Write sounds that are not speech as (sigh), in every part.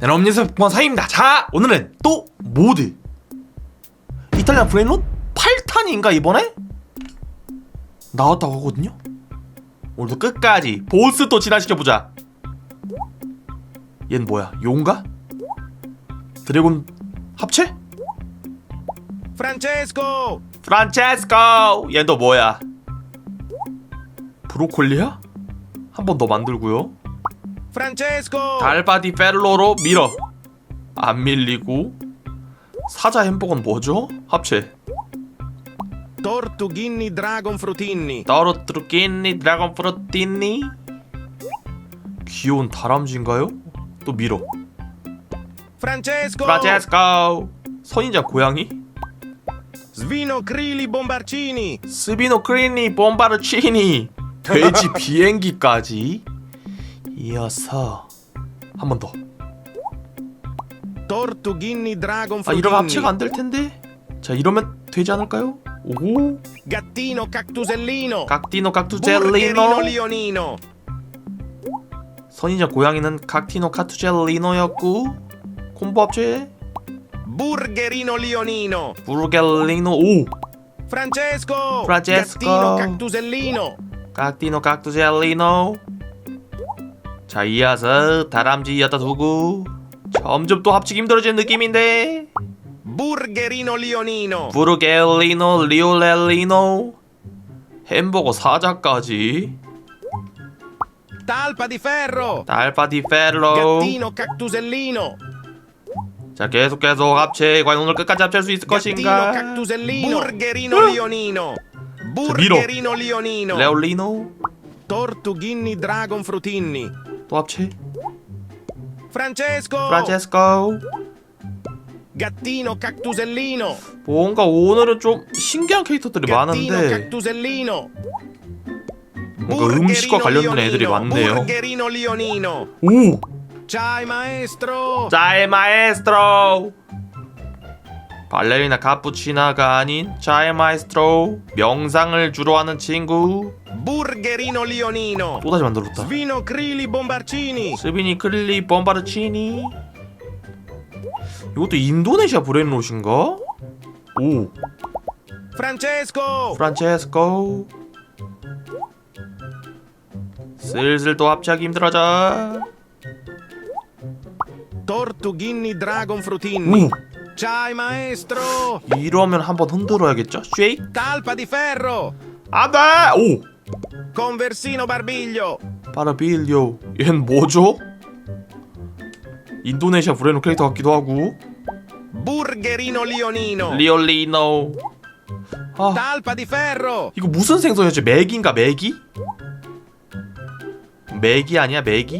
네, 럼니스 복권 사입니다. 자, 오늘은 또 모드. 이탈리안 브레인롯 8탄인가 이번에? 나왔다고 하거든요. 오늘도 끝까지 보스 또 진화시켜 보자. 얜 뭐야? 용가? 드래곤 합체? Francesco! 프란체스코! 얜 또 뭐야? 브로콜리야? 한 번 더 만들고요. Francesco! 달바디 펠로로 밀어 안 밀리고 사자 햄버거는 뭐죠? 합체 Tortughini Dragon Frutini. 따로트루끼니 드라곤 프로티니 귀여운 다람쥐인가요? 또 밀어 Francesco! 프라제스코 선인장 고양이 Svino Crili Bombarcini. 스비노 크리니 봄바르치니 돼지 비행기까지 이어서 한 번 더. Tortughini Dragon 아. 이러면 합체가 안 될 텐데. 자 이러면 되지 않을까요? 오 Gattino Cactusellino. 깍디노 Burgerino 깍두젤리노 Leonino. 선인장 고양이는 깍티노 카투젤리노였고 콤보 합체 Burgerino Leonino. 부르겔리노 오 Francesco! Francesco. Gattino Cactusellino. 깍티노 깍두젤리노 자 이어서 다람쥐 여다 두고 점점 또 합치기 힘들어지는 느낌인데 Burgerino Leonino. 부르겔리노 리올렐리노 햄버거 사자까지 Talpa di ferro. 알파디 펠로 Gattino Cactusellino. 자 계속 계속 합체 과연 오늘 끝까지 합칠 수 있을 것인가 Cactusellino. Burgerino Leonino. Burgerino Leonino. 레올리노 Tortughini Dragon Frutini. 또 합체 Francesco. 프란체스코 Gattino Cactusellino. 뭔가 오늘은 좀 신기한 캐릭터들이 많은데 Cactusellino. 뭔가 음식과 관련된 애들이 많네요. 오! Ciao maestro. 짜이 마에스트로 발레리나 카푸치나가 아닌 짜이 마에스트로 명상을 주로 하는 친구 Burgerino Leonino. 또다시 만들었다 Svino Crili Bombarcini. 스비니 크릴리 범바르치니 이것도 인도네시아 브레인롯인가? 오 Francesco. 프란체스코 슬슬 또 합치하기 힘들어져 Tortughini Dragon Frutini. 오 Ciao maestro. 이러면 한번 흔들어야겠죠? 쉐이크 Talpa di ferro. 안돼! 오! Conversino Barbiglio. 파라빌리오 얜 뭐죠? 인도네시아 브레인롯 캐릭터 같기도 하고 Burgerino Leonino. 리올리노 아 Talpa di ferro. 이거 무슨 생선이었지? 맥인가 맥이? 맥이 아니야 맥이?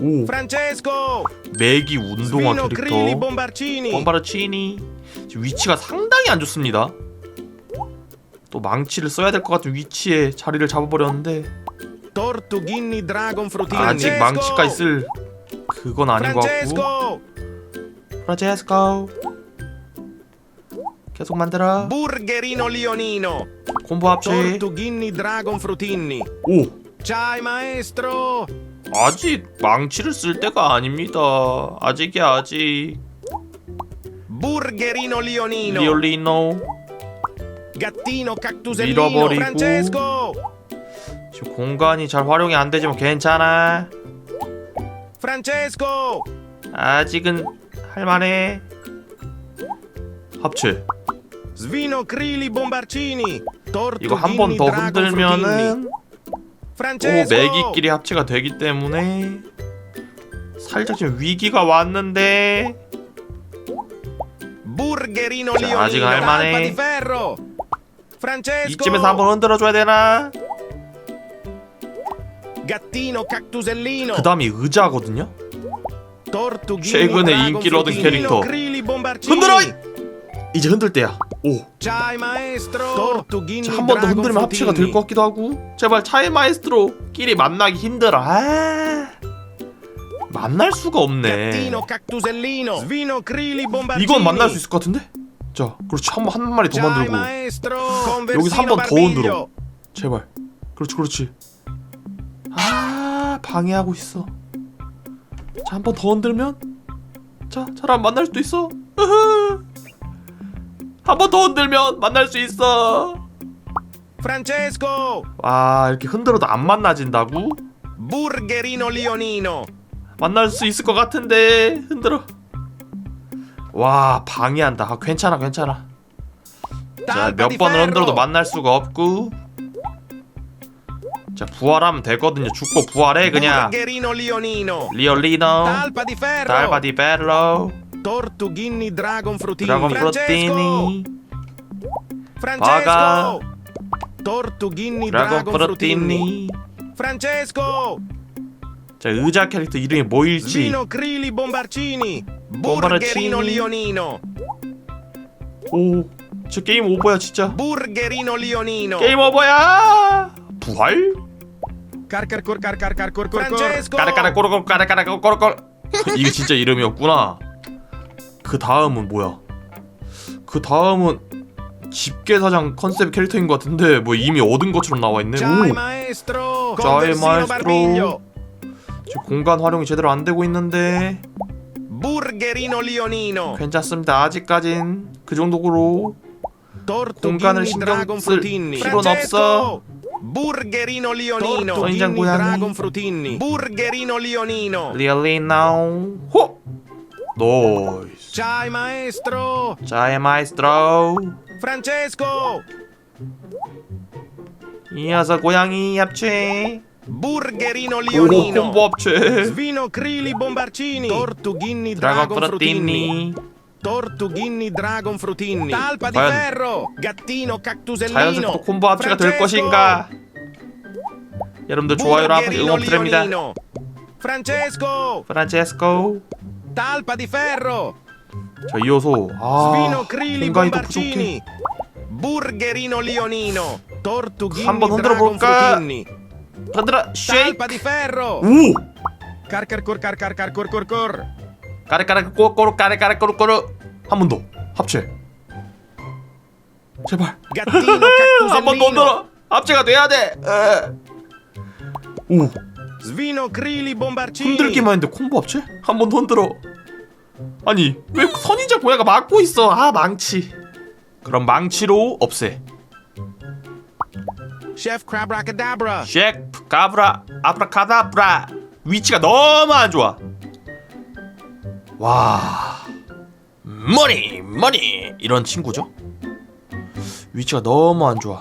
오 Francesco. 맥이 운동화 캐릭터 Bombarcini. 범바르치니 지금 위치가 상당히 안 좋습니다 또 망치를 써야 될 것 같은 위치에 자리를 잡아버렸는데 Tortughini Dragon Frutini. 아직 망치까지 쓸 그건 아닌 것 같고 Francesco. 프라제스코 계속 만들어 Burgerino Leonino. 콤보 합체 Tortughini Dragon Frutini. 오 Ciao maestro. 아직 망치를 쓸 때가 아닙니다 아직이야 아직 Burgerino Leonino. 리올리노 Cactusellino. 밀어버리고. Francesco. 지금 공간이 잘 활용이 안 되지만 괜찮아 Francesco. 아직은 할만해 합체 Svino Bombarcini. 이거 한 번 더 흔들면은. 오. 매기끼리 합체가 되기 때문에 살짝 지금 위기가 왔는데 자. 아직 할만해. Francesco. 이쯤에서 한번 흔들어줘야 되나? Gattino Cactusellino. 그 다음이 의자거든요 최근에 인기를 얻은. 캐릭터. 흔들어! 이제 흔들 때야 오 한 번 더 흔들면 합체가 될. 것 같기도 하고 제발 차이 마에스트로 끼리 만나기 힘들어 아 만날 수가 없네. 이건 만날 수 있을 것 같은데? 자 그렇지. 한, 번한 마리 더 만들고. 여기서 한 번 더 흔들어. 제발. 그렇지 그렇지. 아 방해하고 있어. 자 한 번 더 흔들면? 자 사람 만날 수도 있어. 한 번 더 흔들면 만날 수 있어. Francesco! 와 이렇게 흔들어도 안 만나진다고? Burgerino Leonino! 만날 수 있을 것 같은데. 흔들어 와 방해한다 아, 괜찮아 괜찮아 자 몇 번을! 흔들어도 만날 수가 없고 자 부활하면 되거든요 죽고 부활해 그냥! 리얼리노! 달바디 벨로 Frutini! 드라곤 Francesco! 프로티니 Francesco! Tortughini 드라곤! 프로티니 Francesco! 자 의자 캐릭터 이름이 뭐일지 Svino Crili Bombarcini! Burgerino Leonino! 오 저 게임 오버야 진짜 Burgerino Leonino! 게임 오버야 부활 Carcarcor carcarcarcor Francesco! 까르까르 꼬르꼬르 까르까르 꼬르꼬르 이게 진짜 이름이었구나 그 다음은 뭐야 그 다음은 집게사장 컨셉 캐릭터인 것 같은데 뭐 이미 얻은 것처럼 나와 있네 Ciao 오 maestro! Ciao, Conversino maestro. Barbiglio! 지금 공간 활용이 제대로 안 되고 있는데 Burgerino Leonino! 괜찮습니다 아직까진 그 정도로 Tortughini 공간을 신경 Dragon 쓸 Frutini! 필요는 Francesco! Burgerino Leonino! Tortughini Tortughini Dragon Frutini! Burgerino Leonino! 리얼리 나우 호 노이스 Ciao maestro! 자의 마이스트로 Francesco! 이어서 고양이 합체 Burgerino! 콤보 합체 Svino Crili Bombarcini! Tortughini 드라곤 Dragon Frutini! 프로티니 Tortughini Dragon Frutini! Talpa di 과연 ferro! Gattino 자연스럽게 Cactusellino! 또 콤보 합체가 될! 것인가 여러분들 좋아요로 한 Burgerino 응원 부탁드립니다 Leonino! Francesco! 프란체스코 Talpa di ferro! 자 이어서 Svino 아 Crili 공간이 또 부족해 Bombarcini! Burgerino Leonino! Tortughini 한번 흔들어 Dragon 볼까? 얘들아 쉐이크 Talpa di ferro! 오 Carcarcor carcarcarcor 까르 까르 꼬꼬르 까르 까르 꼬르 꼬르 한 번 더. 합체. 제발. Gattino (laughs) 한 번 더 Cactusellino! 흔들어. 합체가 돼야 돼. 오. Svino Crili Bombarcini! 흔들기만 했는데 콤보 합체? 한 번 더 흔들어. 아니 왜 선인자 고야가 막고 있어? 아 망치. 그럼 망치로 없애 Chef Crabracadabra! 쉐프 가브라 아브라카다브라 위치가 너무 안 좋아 와 머니 머니 이런 친구죠 위치가 너무 안 좋아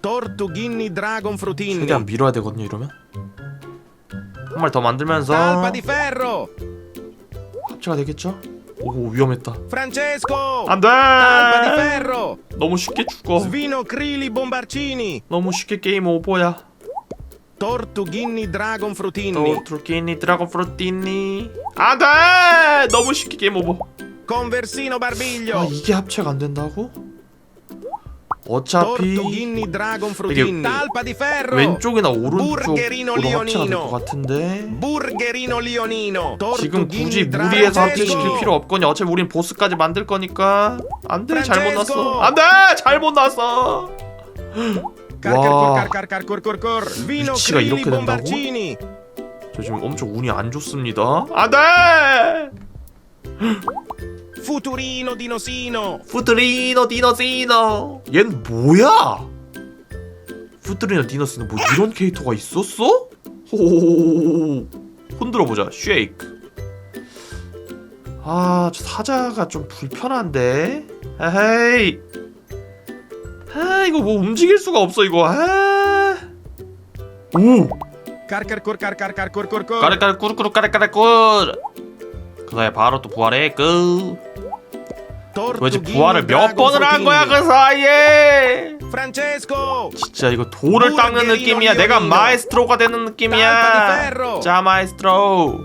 Tortughini Dragon Frutini! 최대한 밀어야 되거든요 이러면 한 말 더 만들면서 Talpa di ferro! 합체가 되겠죠 오 위험했다 Francesco! 안돼! 너무 쉽게 죽어 Svino Crili Bombarcini! 너무 쉽게 게임 오버야 Tortughini Dragon! 또 turkini 드라곤 프로티니 안 돼 너무 쉽게 게임 오버 Conversino Barbiglio! 아 이게 합체가 안 된다고? 어차피 ferro! 왼쪽이나 오른쪽으로 합체가 될. 것 같은데! 지금 굳이 무리해서. 합체시킬 필요 없거니 어차피 우린 보스까지 만들 거니까 안돼 잘못. 났어 안돼 잘못 났어 와. 위치가 이렇게 된다고? 저 지금 엄청 운이 안 좋습니다 안돼 Futurino Dinosino! 푸트리노 디너시노 얜 뭐야? 푸트리노 디너시노 뭐 이런 캐릭터가 있었어? 호호호호호 흔들어 보자. 쉐이크 아 저 사자가 좀 불편한데. 에헤이. 아 이거 뭐 움직일 수가 없어 이거. 아오. Carcarcarcarcarcarcor! 까르까르 꾸르꾸르 까르까르꾸르 그 사이에 바로 또 부활해 끄 도대체 부활을 몇 번을 한 거야. 그 사이에 Francesco! 진짜 이거 돌을 닦는 느낌이야 내가. 마에스트로가 되는 느낌이야. 자 마에스트로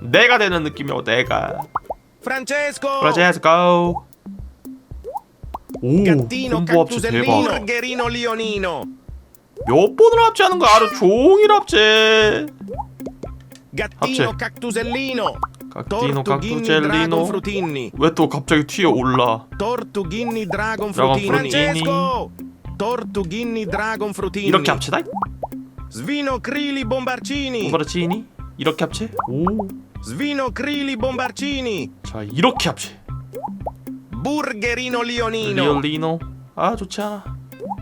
내가 되는 느낌이야 내가 Francesco! 프라제스고 오 콤보 합체 대박! 몇 번을 합체하는 거야 하루 종일 합체 합체. 각디노 Tortughini Dragon 각두젤리노 Frutini! 왜 또 갑자기 튀어 올라 Tortughini Dragon Dragon Frutini! Frutini. Francesco! Tortughini Dragon Frutini! 이렇게 합체다? Svino Crili Bombarcini! 오버치니 이렇게 합체? 오 Svinocrili Bombarcini. 자 이렇게 합시 Burgerino Leonino. 리올리노 아 좋지 않아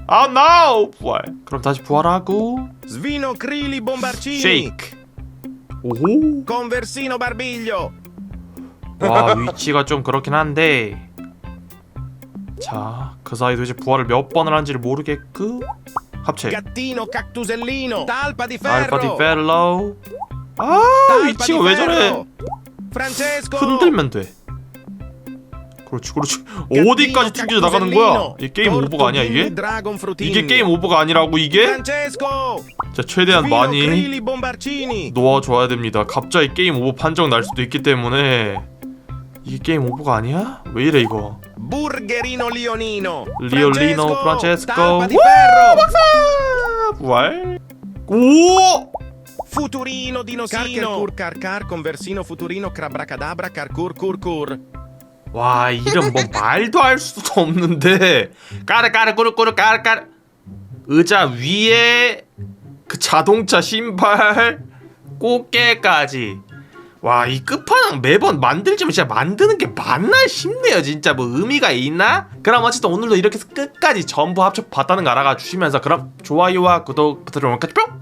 아 no 부활 그럼 다시 부활하고 Svinocrili Bombarcini. 쉐이크 오호 Conversino Barbiglio. 와 위치가 좀 그렇긴 한데 자 그 사이도 이제 부활을 몇 번을 한지를 모르겠고 합체 Gattino Cactusellino. Talpa di Ferro. 알파 디 펠로우 아 위치가 왜 저래. Francesco. 흔들면 돼 그렇지 그렇지 어디까지 튕겨 나가는 거야 이 게임 오버가 아니야 이게. 이게 게임 오버가 아니라고 이게 Francesco. 자 최대한 많이. 놓아줘야 됩니다. 갑자기 게임 오버 판정 날 수도 있기 때문에 이게 게임 오버가 아니야? 왜 이래 이거? Burgerino 프란체스코 Talpa di 우! 박사 부활 오 Futurino Dinosino. Carcur Carcar Conversino Futurino Crabracadabra Carcur Curcur. 와 이름 뭐 말도 할 수도 없는데. 까르 까르 꾸르꾸르 까르 까르. 의자 위에 그 자동차 신발 꽃게까지. 와 이 끝판왕 매번 만들지만 진짜 만드는 게 맞나 싶네요. 진짜 뭐 의미가 있나? 그럼 어쨌든 오늘도 이렇게 해서 끝까지 전부 합쳐 봤다는 거 알아가 주시면서 그럼 좋아요와 구독 부탁드립니다 뿅